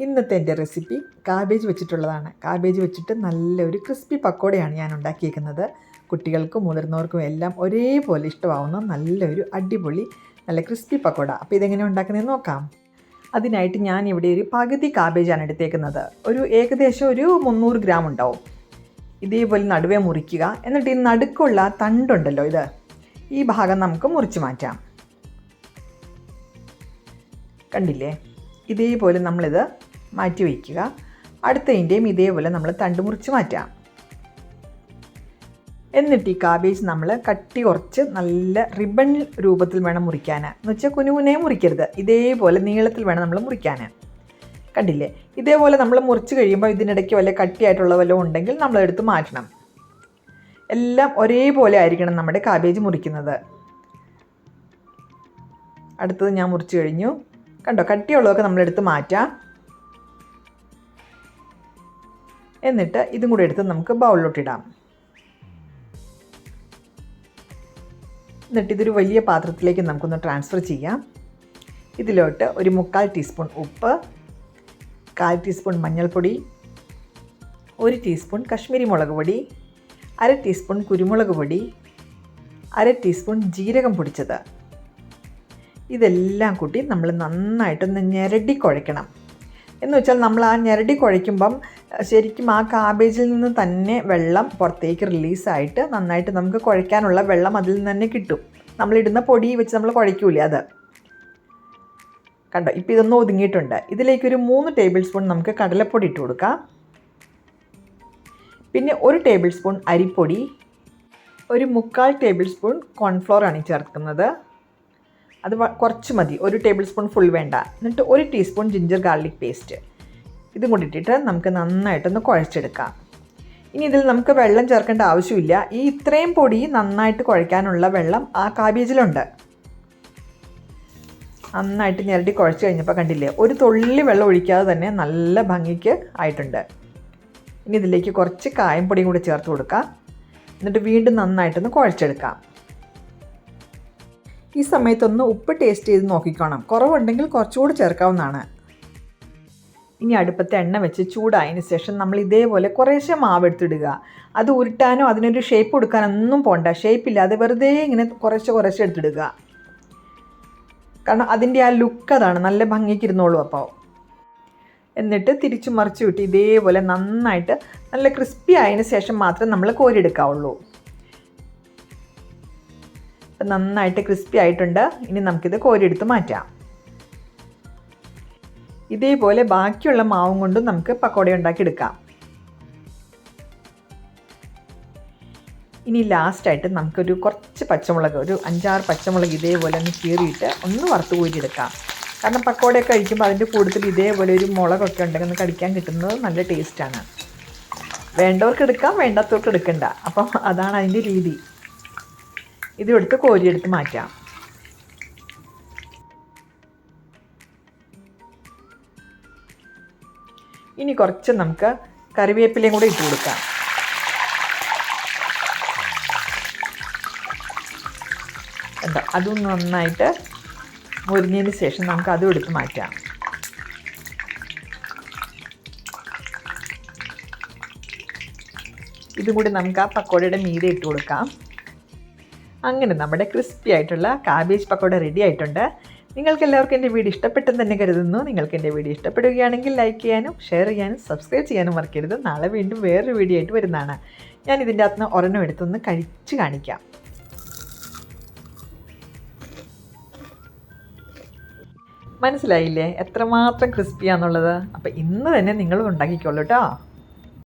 ഇന്നത്തെ എന്റെ recipe cabbage വെച്ചിട്ടുള്ളതാണ്. കാബേജ് വെച്ചിട്ട് നല്ലൊരു ക്രിസ്പി പക്കോടയാണ് ഞാൻ ഉണ്ടാക്കിയിരിക്കുന്നത് കുട്ടികൾക്കും മുതിർന്നവർക്കും എല്ലാം ഒരേപോലെ ഇഷ്ടമാവുന്ന നല്ലൊരു അടിപൊളി നല്ല ക്രിസ്പി പക്കോട. അപ്പോൾ ഇതെങ്ങനെ ഉണ്ടാക്കുന്നതെന്ന് നോക്കാം. അതിനായിട്ട് ഞാൻ ഇവിടെ ഒരു പകുതി കാബേജാണ് എടുത്തേക്കുന്നത്. ഒരു ഏകദേശം ഒരു മുന്നൂറ് ഗ്രാം ഉണ്ടാവും. ഇതേപോലെ നടുവേ മുറിക്കുക. എന്നിട്ട് ഈ നടുക്കുള്ള തണ്ടുണ്ടല്ലോ ഇത്. ഈ ഭാഗം നമുക്ക് മുറിച്ച് മാറ്റാം. കണ്ടില്ലേ? ഇതേപോലെ നമ്മളിത് മാറ്റി വയ്ക്കുക. അടുത്തതിന്റെയും ഇതേപോലെ നമ്മൾ തണ്ട് മുറിച്ച് മാറ്റാം എന്നിട്ട് ഈ കാബേജ് നമ്മൾ കട്ടി കുറച്ച് നല്ല റിബൺ രൂപത്തിൽ വേണം മുറിക്കാൻ എന്ന് വെച്ചാൽ കുനുകുനെ മുറിക്കരുത്. ഇതേപോലെ നീളത്തിൽ വേണം നമ്മൾ മുറിക്കാൻ കണ്ടില്ലേ? ഇതേപോലെ നമ്മൾ മുറിച്ച് കഴിയുമ്പോൾ ഇതിനിടയ്ക്ക് വല്ല കട്ടിയായിട്ടുള്ള വല്ലതും ഉണ്ടെങ്കിൽ നമ്മളെടുത്ത് മാറ്റണം. എല്ലാം ഒരേപോലെ ആയിരിക്കണം നമ്മുടെ കാബേജ് മുറിക്കുന്നത്. അടുത്തത് ഞാൻ മുറിച്ച് കഴിഞ്ഞു. കണ്ടോ കട്ടിയുള്ളതൊക്കെ നമ്മളെടുത്ത് മാറ്റാം. എന്നിട്ട് ഇതും കൂടി എടുത്ത് നമുക്ക് ബൗളിലോട്ടിടാം എന്നിട്ട് ഇതൊരു വലിയ പാത്രത്തിലേക്ക് നമുക്കൊന്ന് ട്രാൻസ്ഫർ ചെയ്യാം. ഇതിലോട്ട് ഒരു മുക്കാൽ ടീസ്പൂൺ ഉപ്പ് കാൽ ടീസ്പൂൺ മഞ്ഞൾപ്പൊടി ഒരു ടീസ്പൂൺ കശ്മീരി മുളക് പൊടി അര ടീസ്പൂൺ കുരുമുളക് പൊടി അര ടീസ്പൂൺ ജീരകം പൊടിച്ചത്. ഇതെല്ലാം കൂട്ടി നമ്മൾ നന്നായിട്ടൊന്ന് ഞെരടി കുഴയ്ക്കണം. എന്ന് വെച്ചാൽ നമ്മൾ ആ ഞെരടി കുഴയ്ക്കുമ്പം ശരിക്കും ആ കാബേജിൽ നിന്ന് തന്നെ വെള്ളം പുറത്തേക്ക് റിലീസായിട്ട് നന്നായിട്ട് നമുക്ക് കുഴയ്ക്കാനുള്ള വെള്ളം അതിൽ നിന്ന് തന്നെ കിട്ടും. നമ്മളിടുന്ന പൊടി വെച്ച് നമ്മൾ കുഴയ്ക്കൂലേ അത്. കണ്ടോ? ഇപ്പോൾ ഇതൊന്ന് ഒതുങ്ങിയിട്ടുണ്ട്. ഇതിലേക്കൊരു മൂന്ന് ടേബിൾ സ്പൂൺ നമുക്ക് കടലപ്പൊടി ഇട്ട് കൊടുക്കാം. പിന്നെ ഒരു ടേബിൾ സ്പൂൺ അരിപ്പൊടി ഒരു മുക്കാൽ ടേബിൾ സ്പൂൺ കോൺഫ്ലോറാണ് ചേർക്കുന്നത്. അത് കുറച്ച് മതി. ഒരു ടേബിൾ സ്പൂൺ ഫുൾ വേണ്ട. എന്നിട്ട് ഒരു ടീസ്പൂൺ ജിഞ്ചർ ഗാർലിക് പേസ്റ്റ് ഇതും കൂടി ഇട്ടിട്ട് നമുക്ക് നന്നായിട്ടൊന്ന് കുഴച്ചെടുക്കാം. ഇനി ഇതിൽ നമുക്ക് വെള്ളം ചേർക്കേണ്ട ആവശ്യമില്ല. ഈ ഇത്രയും പൊടി നന്നായിട്ട് കുഴയ്ക്കാനുള്ള വെള്ളം ആ കാബേജിലുണ്ട് നന്നായിട്ട് ഞെരടി കുഴച്ച് കഴിഞ്ഞപ്പോൾ കണ്ടില്ലേ ഒരു തുള്ളി വെള്ളം ഒഴിക്കാതെ തന്നെ നല്ല ഭംഗിക്ക് ആയിട്ടുണ്ട്. ഇനി ഇതിലേക്ക് കുറച്ച് കായം പൊടിയും കൂടി ചേർത്ത് കൊടുക്കാം. എന്നിട്ട് വീണ്ടും നന്നായിട്ടൊന്ന് കുഴച്ചെടുക്കാം. ഈ സമയത്തൊന്ന് ഉപ്പ് ടേസ്റ്റ് ചെയ്ത് നോക്കിക്കോണം. കുറവുണ്ടെങ്കിൽ കുറച്ചുകൂടി ചേർക്കാവുന്നതാണ്. ഇനി അടുപ്പത്തെ എണ്ണ വെച്ച് ചൂടായതിന് ശേഷം നമ്മൾ ഇതേപോലെ കുറേശ്ശെ മാവ് എടുത്തിടുക. അത് ഉരുട്ടാനോ അതിനൊരു ഷേപ്പ് കൊടുക്കാനൊന്നും പോണ്ട. ഷേപ്പ് ഇല്ലാതെ വെറുതെ ഇങ്ങനെ കുറേശ്ശെ കുറേശ്ശെ എടുത്തിടുക. കാരണം അതിന്റെ ആ ലുക്ക് അതാണ്. നല്ല ഭംഗിക്ക് ഇരുന്നോളൂ അപ്പോൾ. എന്നിട്ട് തിരിച്ചു മറിച്ച് വിട്ട് ഇതേപോലെ നന്നായിട്ട് നല്ല ക്രിസ്പി ആയതിന് ശേഷം മാത്രം നമ്മൾ കോരിയെടുക്കാവുള്ളൂ. ഇപ്പം നന്നായിട്ട് ക്രിസ്പി ആയിട്ടുണ്ട്. ഇനി നമുക്കിത് കോരിയെടുത്ത് മാറ്റാം. ഇതേപോലെ ബാക്കിയുള്ള മാവും കൊണ്ടും നമുക്ക് പക്കോട ഉണ്ടാക്കിയെടുക്കാം. ഇനി ലാസ്റ്റായിട്ട് നമുക്കൊരു കുറച്ച് പച്ചമുളക് ഒരു അഞ്ചാറ് പച്ചമുളക് ഇതേപോലെ ഒന്ന് കീറിയിട്ട് ഒന്ന് വറുത്ത് കോരിയെടുക്കാം. കാരണം പക്കോടയൊക്കെ കഴിക്കുമ്പോൾ അതിന്റെ കൂടുതൽ ഇതേപോലെ ഒരു മുളകൊക്കെ ഉണ്ടെങ്കിൽ ഒന്ന് കടിക്കാൻ കിട്ടുന്നത് നല്ല ടേസ്റ്റാണ് വേണ്ടവർക്ക് എടുക്കാം വേണ്ടാത്തവർക്ക് എടുക്കണ്ട. അപ്പം അതാണ് അതിന്റെ രീതി. ഇതും എടുത്ത് കോരിയെടുത്ത് മാറ്റാം. ഇനി കുറച്ച് നമുക്ക് കറിവേപ്പിലയും കൂടെ ഇട്ട് കൊടുക്കാം. എന്താ അതും നന്നായിട്ട് മുരിഞ്ഞതിന് ശേഷം നമുക്ക് അതും എടുത്ത് മാറ്റാം. ഇതും കൂടി നമുക്ക് ആ പക്കോടയുടെ മീതെ ഇട്ട് കൊടുക്കാം. അങ്ങനെ നമ്മുടെ ക്രിസ്പി ആയിട്ടുള്ള കാബേജ് പക്കോട റെഡി ആയിട്ടുണ്ട്. നിങ്ങൾക്ക് എല്ലാവർക്കും എന്റെ വീഡിയോ ഇഷ്ടപ്പെട്ടെന്ന് തന്നെ കരുതുന്നു. നിങ്ങൾക്ക് എന്റെ വീഡിയോ ഇഷ്ടപ്പെടുകയാണെങ്കിൽ ലൈക്ക് ചെയ്യാനും ഷെയർ ചെയ്യാനും സബ്സ്ക്രൈബ് ചെയ്യാനും മറക്കരുത്. നാളെ വീണ്ടും വേറൊരു വീഡിയോ ആയിട്ട് വരുന്നതാണ്. ഞാൻ ഇതിന്റെ അകത്ത് നിന്ന് ഒരെണ്ണം എടുത്തൊന്ന് കഴിച്ച് കാണിക്കാം. മനസ്സിലായില്ലേ? എത്രമാത്രം ക്രിസ്പിയാന്നുള്ളത് അപ്പോൾ ഇന്ന് തന്നെ നിങ്ങളും ഉണ്ടാക്കിക്കോളൂ കേട്ടോ